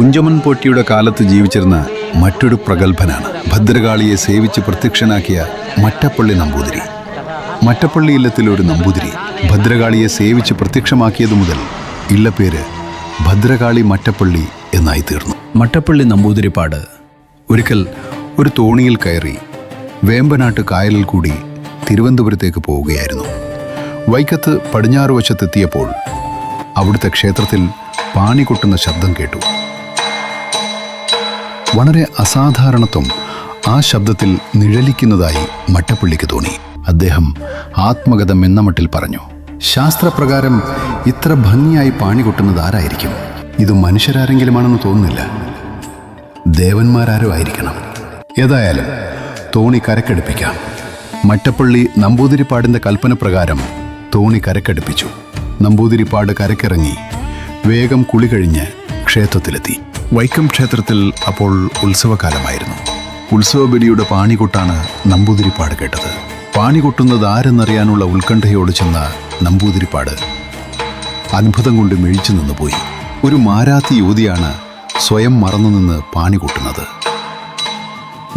കുഞ്ചമൻ പോട്ടിയുടെ കാലത്ത് ജീവിച്ചിരുന്ന മറ്റൊരു പ്രഗത്ഭനാണ്. ഭദ്രകാളിയെ സേവിച്ച് പ്രത്യക്ഷനാക്കിയ മറ്റപ്പള്ളി നമ്പൂതിരി. മറ്റപ്പള്ളി ഇല്ലത്തിൽ ഒരു നമ്പൂതിരി ഭദ്രകാളിയെ സേവിച്ച് പ്രത്യക്ഷമാക്കിയതു മുതൽ ഇല്ലപ്പേര് ഭദ്രകാളി മറ്റപ്പള്ളി എന്നായി തീർന്നു. മട്ടപ്പള്ളി നമ്പൂതിരിപ്പാട് ഒരിക്കൽ ഒരു തോണിയിൽ കയറി വേമ്പനാട്ട് കായലിൽ കൂടി തിരുവനന്തപുരത്തേക്ക് പോവുകയായിരുന്നു. വൈക്കത്ത് പടിഞ്ഞാറ് വശത്തെത്തിയപ്പോൾ അവിടുത്തെ ക്ഷേത്രത്തിൽ പാണി കൊട്ടുന്ന ശബ്ദം കേട്ടു. വളരെ അസാധാരണത്വം ആ ശബ്ദത്തിൽ നിഴലിക്കുന്നതായി മട്ടപ്പള്ളിക്ക് തോന്നി. അദ്ദേഹം ആത്മകഥം എന്ന മട്ടിൽ പറഞ്ഞു ശാസ്ത്രപ്രകാരം ഇത്ര ഭംഗിയായി പാണി കൊട്ടുന്നത് ആരായിരിക്കും? ഇത് മനുഷ്യരാരെങ്കിലുമാണെന്ന് തോന്നുന്നില്ല. ദേവന്മാരാരോ ആയിരിക്കണം. ഏതായാലും തോണി കരക്കടുപ്പിക്കാം. മട്ടപ്പള്ളി നമ്പൂതിരിപ്പാടിന്റെ കൽപ്പന പ്രകാരം തോണി കരക്കടുപ്പിച്ചു. നമ്പൂതിരിപ്പാട് കരക്കിറങ്ങി വേഗം കുളി കഴിഞ്ഞ് ക്ഷേത്രത്തിലെത്തി. വൈക്കം ക്ഷേത്രത്തിൽ അപ്പോൾ ഉത്സവകാലമായിരുന്നു. ഉത്സവബലിയുടെ പാണികൊട്ടാണ് നമ്പൂതിരിപ്പാട് കേട്ടത്. പാണി കൊട്ടുന്നത് ആരെന്നറിയാനുള്ള ഉത്കണ്ഠയോട് ചെന്ന നമ്പൂതിരിപ്പാട് അത്ഭുതം കൊണ്ട് മിഴിച്ചു നിന്നുപോയി ഒരു മാരാത്തി യുവതിയാണ് സ്വയം മറന്നുനിന്ന് പാണി കൊട്ടുന്നത്.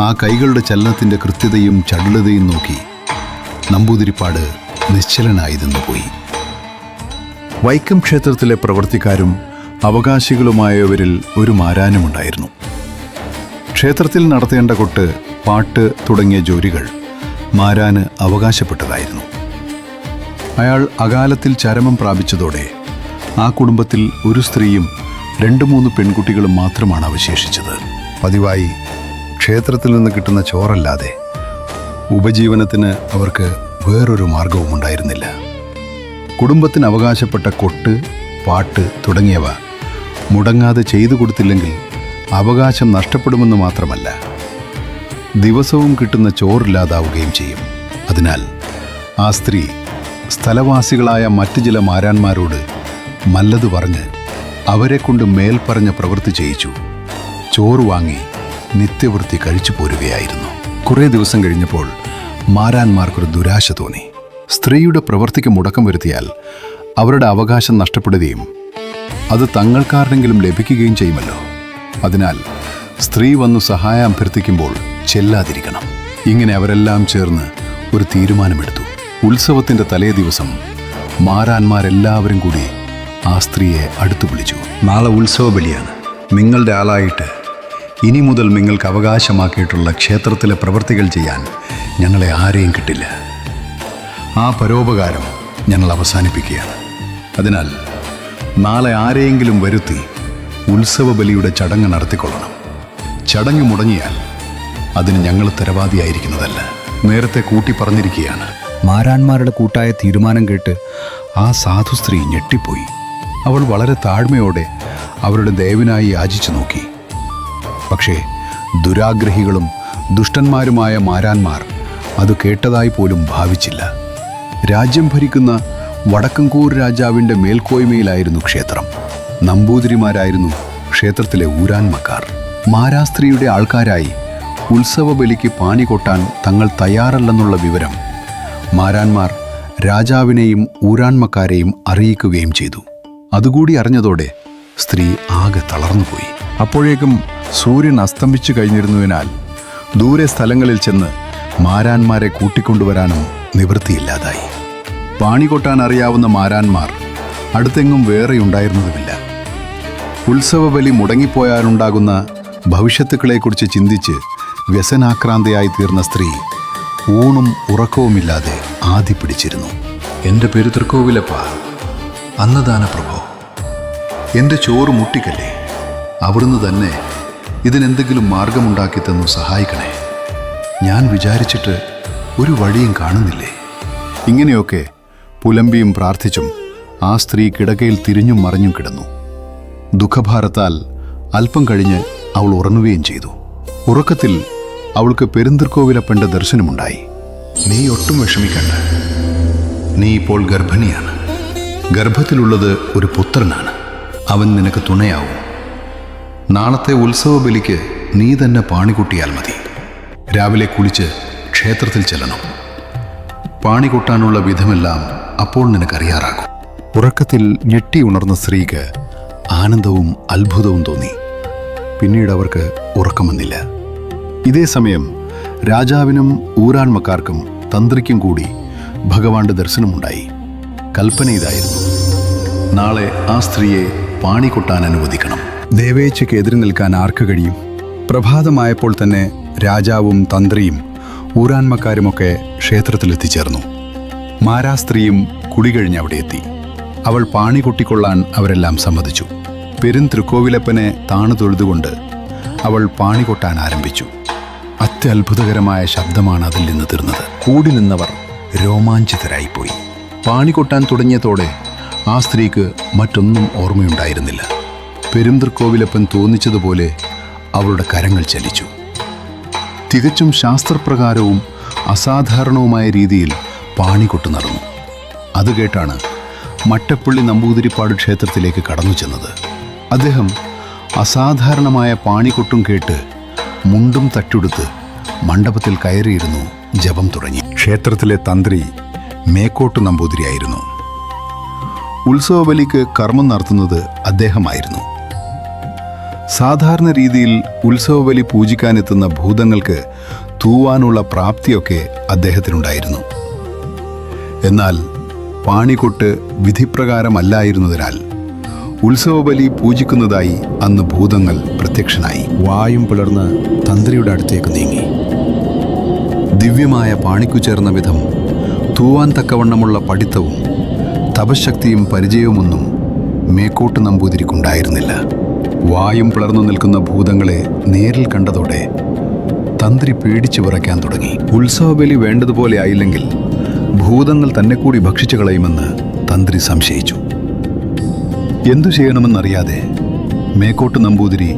ആ കൈകളുടെ ചലനത്തിന്റെ കൃത്യതയും ചടുലതയും നോക്കി നമ്പൂതിരിപ്പാട് നിശ്ചലനായി നിന്നുപോയി. വൈക്കം ക്ഷേത്രത്തിലെ പ്രവർത്തിക്കാരും അവകാശികളുമായവരിൽ ഒരു മാരാനുമുണ്ടായിരുന്നു. ക്ഷേത്രത്തിൽ നടത്തേണ്ട കൊട്ട് പാട്ട് തുടങ്ങിയ ജോലികൾ മാരാന് അവകാശപ്പെട്ടതായിരുന്നു. അയാൾ അകാലത്തിൽ ചരമം പ്രാപിച്ചതോടെ ആ കുടുംബത്തിൽ ഒരു സ്ത്രീയും രണ്ട് മൂന്ന് പെൺകുട്ടികളും മാത്രമാണ് അവശേഷിച്ചത്. പതിവായി ക്ഷേത്രത്തിൽ നിന്ന് കിട്ടുന്ന ചോറല്ലാതെ ഉപജീവനത്തിന് അവർക്ക് വേറൊരു മാർഗവും ഉണ്ടായിരുന്നില്ല കുടുംബത്തിന് അവകാശപ്പെട്ട കൊട്ട് പാട്ട് തുടങ്ങിയവ മുടങ്ങാതെ ചെയ്തു കൊടുത്തില്ലെങ്കിൽ അവകാശം നഷ്ടപ്പെടുമെന്ന് മാത്രമല്ല ദിവസവും കിട്ടുന്ന ചോറില്ലാതാവുകയും ചെയ്യും. അതിനാൽ ആ സ്ത്രീ സ്ഥലവാസികളായ മറ്റ് ചില മാരാന്മാരോട് മല്ലത് പറഞ്ഞ് അവരെക്കൊണ്ട് കൊണ്ട് മേൽ പ്രവൃത്തി ചെയ്യിച്ചു. ചോറ് വാങ്ങി നിത്യവൃത്തി കഴിച്ചു പോരുകയായിരുന്നു. കുറേ ദിവസം കഴിഞ്ഞപ്പോൾ മാരാന്മാർക്കൊരു ദുരാശ തോന്നി. സ്ത്രീയുടെ പ്രവൃത്തിക്ക് മുടക്കം വരുത്തിയാൽ അവരുടെ അവകാശം നഷ്ടപ്പെടുകയും അത് തങ്ങൾക്കാരുടെങ്കിലും ലഭിക്കുകയും ചെയ്യുമല്ലോ. അതിനാൽ സ്ത്രീ വന്നു സഹായം അഭ്യർത്ഥിക്കുമ്പോൾ ചെല്ലാതിരിക്കണം. ഇങ്ങനെ അവരെല്ലാം ചേർന്ന് ഒരു തീരുമാനമെടുത്തു. ഉത്സവത്തിന്റെ തലേ ദിവസം മാരാന്മാരെല്ലാവരും കൂടി ആ സ്ത്രീയെ അടുത്തു വിളിച്ചു. നാളെ ഉത്സവ ബലിയാണ്. നിങ്ങളുടെ ആളായിട്ട് ഇനി മുതൽ നിങ്ങൾക്ക് അവകാശമാക്കിയിട്ടുള്ള ക്ഷേത്രത്തിലെ പ്രവൃത്തികൾ ചെയ്യാൻ ഞങ്ങളെ ആരെയും കിട്ടില്ല. ആ പരോപകാരം ഞങ്ങൾ അവസാനിപ്പിക്കുകയാണ്. അതിനാൽ നാളെ ആരെയെങ്കിലും വരുത്തി ഉത്സവ ബലിയുടെ ചടങ്ങ് നടത്തിക്കൊള്ളണം. ചടങ്ങ് മുടങ്ങിയാൽ അതിന് ഞങ്ങൾ തരവാദിയായിരിക്കുന്നതല്ല നേരത്തെ കൂട്ടി പറഞ്ഞിരിക്കുകയാണ്. മാരാന്മാരുടെ കൂട്ടായ തീരുമാനം കേട്ട് ആ സാധു സ്ത്രീ ഞെട്ടിപ്പോയി. അവൾ വളരെ താഴ്മയോടെ അവരുടെ ദേവനായി യാചിച്ചു നോക്കി. പക്ഷേ ദുരാഗ്രഹികളും ദുഷ്ടന്മാരുമായ മാരാന്മാർ അത് കേട്ടതായി പോലും ഭാവിച്ചില്ല. രാജ്യം ഭരിക്കുന്ന വടക്കൻകൂർ രാജാവിന്റെ മേൽക്കോയ്മയിലായിരുന്നു ക്ഷേത്രം. നമ്പൂതിരിമാരായിരുന്നു ക്ഷേത്രത്തിലെ ഊരാൻമക്കാർ. മാരാസ്ത്രീയുടെ ആൾക്കാരായി ഉത്സവ ബലിക്ക് പാണി കൊട്ടാൻ തങ്ങൾ തയ്യാറല്ലെന്നുള്ള വിവരം മാരാന്മാർ രാജാവിനെയും ഊരാൻമക്കാരെയും അറിയിക്കുകയും ചെയ്തു. അതുകൂടി അറിഞ്ഞതോടെ സ്ത്രീ ആകെ തളർന്നുപോയി. അപ്പോഴേക്കും സൂര്യൻ അസ്തമിച്ചു കഴിഞ്ഞിരുന്നതിനാൽ ദൂരെ സ്ഥലങ്ങളിൽ ചെന്ന് മാരാന്മാരെ കൂട്ടിക്കൊണ്ടുവരാനും നിവൃത്തിയില്ലാതായി. പാണി കൊട്ടാൻ അറിയാവുന്ന മാരാന്മാർ അടുത്തെങ്ങും വേറെ ഉണ്ടായിരുന്നതുമില്ല. ഉത്സവബലി മുടങ്ങിപ്പോയാലുണ്ടാകുന്ന ഭവിഷ്യത്തുക്കളെക്കുറിച്ച് ചിന്തിച്ച് വ്യസനാക്രാന്തയായി തീർന്ന സ്ത്രീ ഊണും ഉറക്കവുമില്ലാതെ ആദി പിടിച്ചിരുന്നു. എന്റെ പേര് തൃക്കോവിലപ്പ. അന്നദാന പ്രഭോ. എന്റെ ചോറ് മുട്ടിക്കല്ലേ. അവിടുന്ന് തന്നെ ഇതിനെന്തെങ്കിലും മാർഗമുണ്ടാക്കി തന്നു സഹായിക്കണേ. ഞാൻ വിചാരിച്ചിട്ട് ഒരു വഴിയും കാണുന്നില്ലേ? ഇങ്ങനെയൊക്കെ പുലമ്പിയും പ്രാർത്ഥിച്ചും ആ സ്ത്രീ കിടക്കയിൽ തിരിഞ്ഞും മറിഞ്ഞും കിടന്നു. ദുഃഖഭാരത്താൽ അല്പം കഴിഞ്ഞ് അവൾ ഉറങ്ങുകയും ചെയ്തു. ഉറക്കത്തിൽ അവൾക്ക് പെരുന്തിർക്കോവിലപ്പന്റെ ദർശനമുണ്ടായി. നീ ഒട്ടും വിഷമിക്കണ്ട. നീ ഇപ്പോൾ ഗർഭിണിയാണ്. ഗർഭത്തിലുള്ളത് ഒരു പുത്രനാണ്. അവൻ നിനക്ക് തുണയാവും. നാളത്തെ ഉത്സവ ബലിക്ക് നീ തന്നെ പാണികുട്ടിയാൽ മതി. രാവിലെ കുളിച്ച് ക്ഷേത്രത്തിൽ ചെല്ലണം. പാണി കൊട്ടാനുള്ള വിധമെല്ലാം അപ്പോൾ നിനക്കറിയാറാകും. ഉറക്കത്തിൽ ഞെട്ടി ഉണർന്ന സ്ത്രീക്ക് ആനന്ദവും അത്ഭുതവും തോന്നി. പിന്നീട് അവർക്ക് ഉറക്കം വന്നില്ല. ഇതേ സമയം രാജാവിനും ഊരാൺമക്കാർക്കും തന്ത്രിക്കും കൂടി ഭഗവാന്റെ ദർശനമുണ്ടായി. കൽപ്പന ഇതായിരുന്നു. നാളെ ആ സ്ത്രീയെ പാണി കൊട്ടാൻ അനുവദിക്കണം. ദേവേച്ചയ്ക്ക് എതിരി നിൽക്കാൻ ആർക്ക് കഴിയും? പ്രഭാതമായപ്പോൾ തന്നെ രാജാവും തന്ത്രിയും ഊരാൻമക്കാരുമൊക്കെ ക്ഷേത്രത്തിലെത്തിച്ചേർന്നു. മാരാസ്ത്രീയും കുടി കഴിഞ്ഞ് അവിടെ എത്തി അവൾ പാണി കൊട്ടിക്കൊള്ളാൻ അവരെല്ലാം സമ്മതിച്ചു. പെരും തൃക്കോവിലപ്പനെ താണു തൊഴുതുകൊണ്ട് അവൾ പാണി കൊട്ടാൻ ആരംഭിച്ചു. അത്യത്ഭുതകരമായ ശബ്ദമാണ് അതിൽ നിന്ന് തീർന്നത്. കൂടി നിന്നവർ രോമാഞ്ചിതരായിപ്പോയി. പാണി കൊട്ടാൻ തുടങ്ങിയതോടെ ആ സ്ത്രീക്ക് മറ്റൊന്നും ഓർമ്മയുണ്ടായിരുന്നില്ല. പെരുന്തൃക്കോവിലപ്പൻ തോന്നിച്ചതുപോലെ അവളുടെ കരങ്ങൾ ചലിച്ചു. തികച്ചും ശാസ്ത്രപ്രകാരവും അസാധാരണവുമായ രീതിയിൽ പാണികൊട്ട് നടന്നു. അത് കേട്ടാണ് മട്ടപ്പള്ളി നമ്പൂതിരിപ്പാട് ക്ഷേത്രത്തിലേക്ക് കടന്നു ചെന്നത്. അദ്ദേഹം അസാധാരണമായ പാണികൊട്ടും കേട്ട് മുണ്ടും തട്ടുടുത്ത് മണ്ഡപത്തിൽ കയറിയിരുന്നു ജപം തുടങ്ങി. ക്ഷേത്രത്തിലെ തന്ത്രി മേക്കോട്ട് നമ്പൂതിരിയായിരുന്നു. ഉത്സവബലിക്ക് കർമ്മം നടത്തുന്നത് അദ്ദേഹമായിരുന്നു. സാധാരണ രീതിയിൽ ഉത്സവബലി പൂജിക്കാനെത്തുന്ന ഭൂതങ്ങൾക്ക് തൂവാനുള്ള പ്രാപ്തിയൊക്കെ അദ്ദേഹത്തിനുണ്ടായിരുന്നു. എന്നാൽ പാണിക്കൊട്ട് വിധിപ്രകാരമല്ലായിരുന്നതിനാൽ ഉത്സവബലി പൂജിക്കുന്നതായി അന്ന് ഭൂതങ്ങൾ പ്രത്യക്ഷനായി. വായും പിളർന്ന് തന്ത്രിയുടെ അടുത്തേക്ക് നീങ്ങി. ദിവ്യമായ പാണിക്കു ചേർന്ന വിധം തൂവാൻ തക്കവണ്ണമുള്ള പഠിത്തവും തപശക്തിയും പരിചയവുമൊന്നും മേക്കോട്ട് നമ്പൂതിരിക്കുണ്ടായിരുന്നില്ല. വായും പിളർന്നു നിൽക്കുന്ന ഭൂതങ്ങളെ നേരിൽ കണ്ടതോടെ തന്ത്രി പേടിച്ചു വിറയ്ക്കാൻ തുടങ്ങി. ഉത്സവബലി വേണ്ടതുപോലെ ആയില്ലെങ്കിൽ ഭൂതങ്ങൾ തന്നെ കൂടി ഭക്ഷിച്ചു കളയുമെന്ന് തന്ത്രി സംശയിച്ചു. എന്തു ചെയ്യണമെന്നറിയാതെ മേക്കോട്ട് നമ്പൂതിരി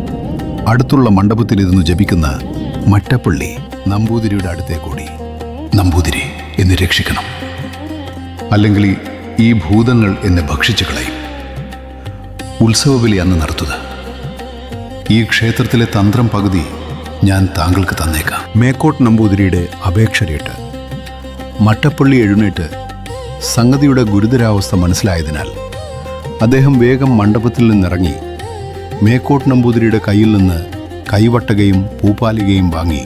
അടുത്തുള്ള മണ്ഡപത്തിലിരുന്ന് ജപിക്കുന്ന മട്ടപ്പള്ളി നമ്പൂതിരിയുടെ അടുത്തേ കൂടി നമ്പൂതിരി എന്നെ രക്ഷിക്കണം. അല്ലെങ്കിൽ ഈ ഭൂതങ്ങൾ എന്നെ ഭക്ഷിച്ചു കളയും. ഉത്സവബലി അന്ന് നടത്തുക. ഈ ക്ഷേത്രത്തിലെ തന്ത്രം പകുതി ഞാൻ താങ്കൾക്ക് തന്നേക്കാം. മേക്കോട്ട് നമ്പൂതിരിയുടെ അപേക്ഷ കേട്ട് മട്ടപ്പള്ളി എഴുന്നേറ്റ് സംഗതിയുടെ ഗുരുതരാവസ്ഥ മനസ്സിലായതിനാൽ അദ്ദേഹം വേഗം മണ്ഡപത്തിൽ നിന്നിറങ്ങി മേക്കോട്ട് നമ്പൂതിരിയുടെ കയ്യിൽ നിന്ന് കൈവട്ടകയും പൂപ്പാലികയും വാങ്ങി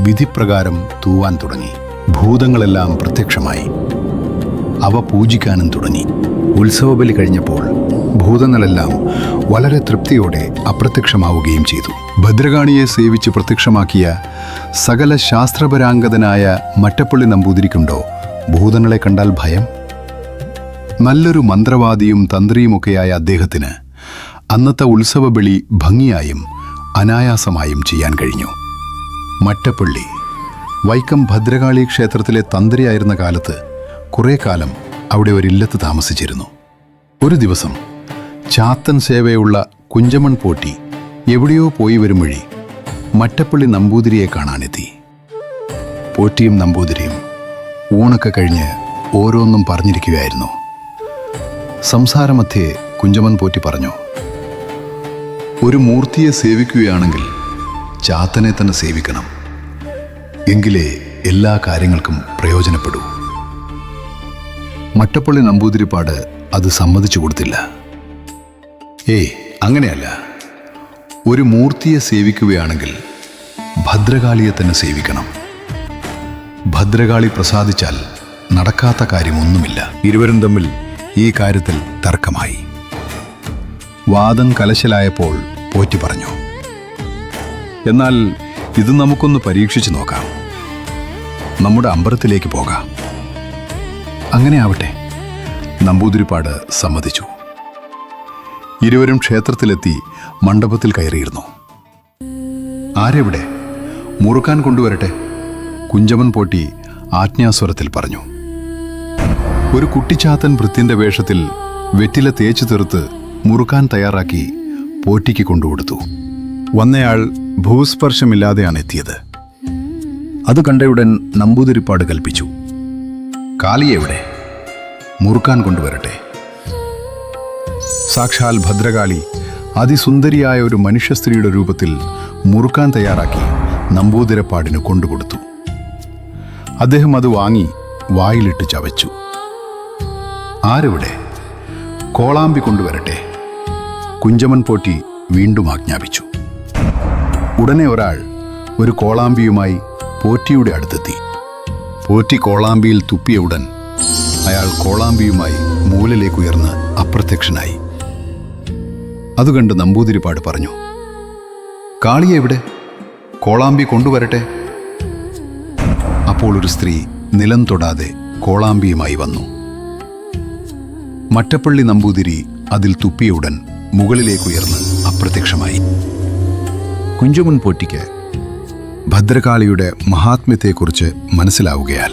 വിധിപ്രകാരം തൂവാൻ തുടങ്ങി. ഭൂതങ്ങളെല്ലാം പ്രത്യക്ഷമായി. അവ പൂജിക്കാനും തുടങ്ങി. ഉത്സവബലി കഴിഞ്ഞപ്പോൾ ഭൂതങ്ങളെല്ലാം വളരെ തൃപ്തിയോടെ അപ്രത്യക്ഷമാവുകയും ചെയ്തു. ഭദ്രകാണിയെ സേവിച്ച് പ്രത്യക്ഷമാക്കിയ സകല ശാസ്ത്രപരാംഗതനായ മറ്റപ്പള്ളി നമ്പൂതിരിക്കുണ്ടോ? ഭൂതങ്ങളെ കണ്ടാൽ ഭയം? നല്ലൊരു മന്ത്രവാദിയും തന്ത്രിയുമൊക്കെയായ അദ്ദേഹത്തിന് അന്നത്തെ ഉത്സവബലി ഭംഗിയായും അനായാസമായും ചെയ്യാൻ കഴിഞ്ഞു. മറ്റപ്പള്ളി വൈക്കം ഭദ്രകാളി ക്ഷേത്രത്തിലെ തന്ത്രിയായിരുന്ന കാലത്ത് കുറേ കാലം അവിടെ ഒരില്ലത്ത് താമസിച്ചിരുന്നു. ഒരു ദിവസം ചാത്തൻ സേവയുള്ള കുഞ്ചമൺ പോട്ടി എവിടെയോ പോയി വരും വഴി മറ്റപ്പള്ളി നമ്പൂതിരിയെ കാണാനെത്തി. പോറ്റിയും നമ്പൂതിരിയും ഊണൊക്കെ കഴിഞ്ഞ് ഓരോന്നും പറഞ്ഞിരിക്കുകയായിരുന്നു. സംസാരമധ്യേ കുഞ്ചമൻ പോറ്റി പറഞ്ഞു ഒരു മൂർത്തിയെ സേവിക്കുകയാണെങ്കിൽ ചാത്തനെ തന്നെ സേവിക്കണം. എങ്കിലേ എല്ലാ കാര്യങ്ങൾക്കും പ്രയോജനപ്പെടൂ. മട്ടപ്പള്ളി നമ്പൂതിരിപ്പാട് അത് സമ്മതിച്ചു കൊടുത്തില്ല. ഏയ് അങ്ങനെയല്ല. ഒരു മൂർത്തിയെ സേവിക്കുകയാണെങ്കിൽ ഭദ്രകാളിയെ തന്നെ സേവിക്കണം. ഭദ്രകാളി പ്രസാദിച്ചാൽ നടക്കാത്ത കാര്യമൊന്നുമില്ല. ഇരുവരും തമ്മിൽ ഈ കാര്യത്തിൽ തർക്കമായി. വാദം കലശലായപ്പോൾ പോറ്റി പറഞ്ഞു. എന്നാൽ ഇത് നമുക്കൊന്ന് പരീക്ഷിച്ചു നോക്കാം. നമ്മുടെ അമ്പലത്തിലേക്ക് പോകാം. അങ്ങനെ ആവട്ടെ നമ്പൂതിരിപ്പാട് സമ്മതിച്ചു. ഇരുവരും ക്ഷേത്രത്തിലെത്തി മണ്ഡപത്തിൽ കയറിയിരുന്നു. ആരെവിടെ? മുറുക്കാൻ കൊണ്ടുവരട്ടെ? കുഞ്ചമൻ പോട്ടി ആജ്ഞാസ്വരത്തിൽ പറഞ്ഞു. ഒരു കുട്ടിച്ചാത്തൻ വൃത്തിന്റെ വേഷത്തിൽ വെറ്റില തേച്ചു തീർത്ത് മുറുക്കാൻ തയ്യാറാക്കി പോറ്റിക്ക് കൊണ്ടുകൊടുത്തു. വന്നയാൾ ഭൂസ്പർശമില്ലാതെയാണ് എത്തിയത്. അത് കണ്ടയുടൻ നമ്പൂതിരിപ്പാട് കൽപ്പിച്ചു. കാലിയെവിടെ മുറുക്കാൻ കൊണ്ടുവരട്ടെ. സാക്ഷാൽ ഭദ്രകാളി അതിസുന്ദരിയായ ഒരു മനുഷ്യസ്ത്രീയുടെ രൂപത്തിൽ മുറുക്കാൻ തയ്യാറാക്കി നമ്പൂതിരപ്പാടിന് കൊണ്ടുകൊടുത്തു. അദ്ദേഹം അത് വാങ്ങി വായിലിട്ട് ചവച്ചു. ആരവിടെ? കോളാമ്പി കൊണ്ടുവരട്ടെ. കുഞ്ചമൻ പോറ്റി വീണ്ടും ആജ്ഞാപിച്ചു. ഉടനെ ഒരാൾ ഒരു കോളാമ്പിയുമായി പോറ്റിയുടെ അടുത്തെത്തി. പോറ്റി കോളാമ്പിയിൽ തുപ്പിയ ഉടൻ അയാൾ കോളാമ്പിയുമായി മൂലയിലേക്ക് ഉയർന്ന് അപ്രത്യക്ഷനായി. അതുകണ്ട് നമ്പൂതിരിപ്പാട് പറഞ്ഞു. കാളിയെ എവിടെ? കോളാമ്പി കൊണ്ടുവരട്ടെ. അപ്പോൾ ഒരു സ്ത്രീ നിലം തൊടാതെ കോളാമ്പിയുമായി വന്നു. മറ്റപ്പള്ളി നമ്പൂതിരി അതിൽ ഉടൻ മുകളിലേക്കുയർന്ന് അപ്രത്യക്ഷമായി. കുഞ്ചുമുൻ പോറ്റിക്ക് ഭദ്രകാളിയുടെ മഹാത്മ്യത്തെക്കുറിച്ച് മനസ്സിലാവുകയാൽ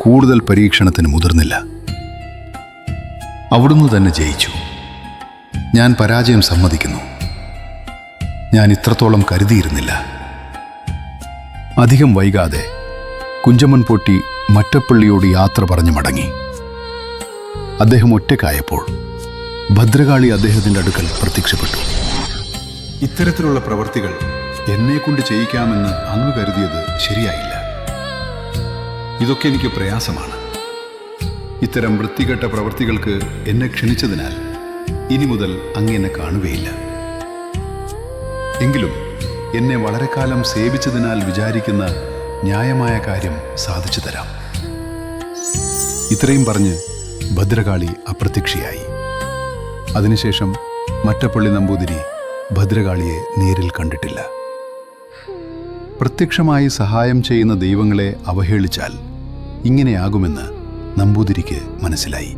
കൂടുതൽ പരീക്ഷണത്തിന് മുതിർന്നില്ല. അവിടുന്ന് തന്നെ ജയിച്ചു. ഞാൻ പരാജയം സമ്മതിക്കുന്നു. ഞാൻ ഇത്രത്തോളം കരുതിയിരുന്നില്ല. അധികം വൈകാതെ കുഞ്ചമ്മൻ പൊട്ടി മറ്റപ്പള്ളിയോട് യാത്ര പറഞ്ഞു മടങ്ങി. അദ്ദേഹം ഒറ്റക്കായപ്പോൾ ഭദ്രകാളി അദ്ദേഹത്തിന്റെ അടുക്കൽ പ്രത്യക്ഷപ്പെട്ടു. ഇത്തരത്തിലുള്ള പ്രവർത്തികൾ എന്നെ കൊണ്ട് ചെയ്യിക്കാമെന്ന് അന്ന് കരുതിയത് ശരിയായില്ല. ഇതൊക്കെ എനിക്ക് പ്രയാസമാണ്. ഇത്തരം വൃത്തികെട്ട പ്രവൃത്തികൾക്ക് എന്നെ ക്ഷണിച്ചതിനാൽ ഇനി മുതൽ അങ്ങനെ കാണുകയില്ല. എങ്കിലും എന്നെ വളരെ കാലം സേവിച്ചതിനാൽ വിചാരിക്കുന്ന ന്യായമായ കാര്യം സാധിച്ചു തരാം. ഇത്രയും പറഞ്ഞ് ഭദ്രകാളി അപ്രത്യക്ഷയായി. അതിനുശേഷം മറ്റപ്പള്ളി നമ്പൂതിരി ഭദ്രകാളിയെ നേരിൽ കണ്ടിട്ടില്ല. പ്രത്യക്ഷമായി സഹായം ചെയ്യുന്ന ദൈവങ്ങളെ അവഹേളിച്ചാൽ ഇങ്ങനെയാകുമെന്ന് നമ്പൂതിരിക്ക് മനസ്സിലായി.